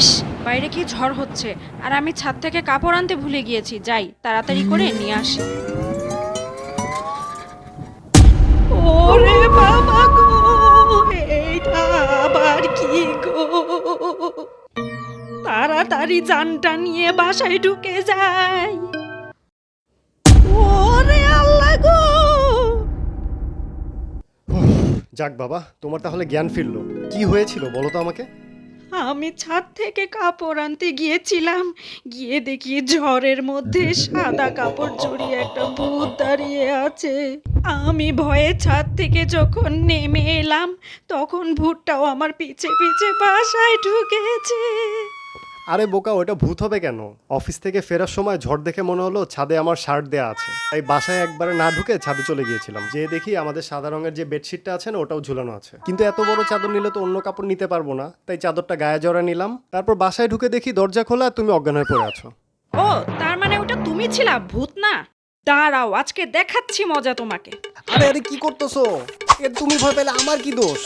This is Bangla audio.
ইস বাইরে কি ঝড় হচ্ছে? আর আমি ছাদ থেকে কাপড় আনতে ভুলে গিয়েছি। যাই তাড়াতাড়ি করে নিয়ে আসি। ওরে বাবা গো এইটা আবার কি গো? তাড়াতাড়ি জানটা নিয়ে বাসায় ঢুকে যাই। ওরে আল্লাহ গো! যাক বাবা তোমার তাহলে জ্ঞান ফিরলো। কি হয়েছিল বলো তো আমাকে? আমি ছাদ থেকে কাপড় আনতে গিয়েছিলাম। গিয়ে দেখি ঝড়ের মধ্যে সাদা কাপড় জড়িয়ে একটা ভূত দাঁড়িয়ে আছে। আমি ভয়ে ছাদ থেকে যখন নেমে এলাম, তখন ভূতটাও আমার পিছে পিছে বাসায় ঢুকেছে। আরে বোকা ওটা ভূত হবে কেন? অফিস থেকে ফেরার সময় ঝড় দেখে মনে হলো ছাদে আমার শার্ট দেয়া আছে। তাই বাসায় একবারে না ঢুকে ছাদে চলে গিয়েছিলাম। যে দেখি আমাদের সাদা রঙের যে বেডশিটটা আছে না ওটাও ঝুলানো আছে। কিন্তু এত বড় চাদর নিলে তো অন্য কাপড় নিতে পারব না। তাই চাদরটা গায়ে জড়া নিলাম। তারপর বাসায় ঢুকে দেখি দরজা খোলা তুমি অজ্ঞান হয়ে পড়ে আছো। ও তার মানে ওটা তুমি ছিলা ভূত না? দাঁড়াও আজকে দেখাচ্ছি মজা তোমাকে। আরে আরে কি করতেছো? এ তুমি ভয় পেলে আমার কি দোষ?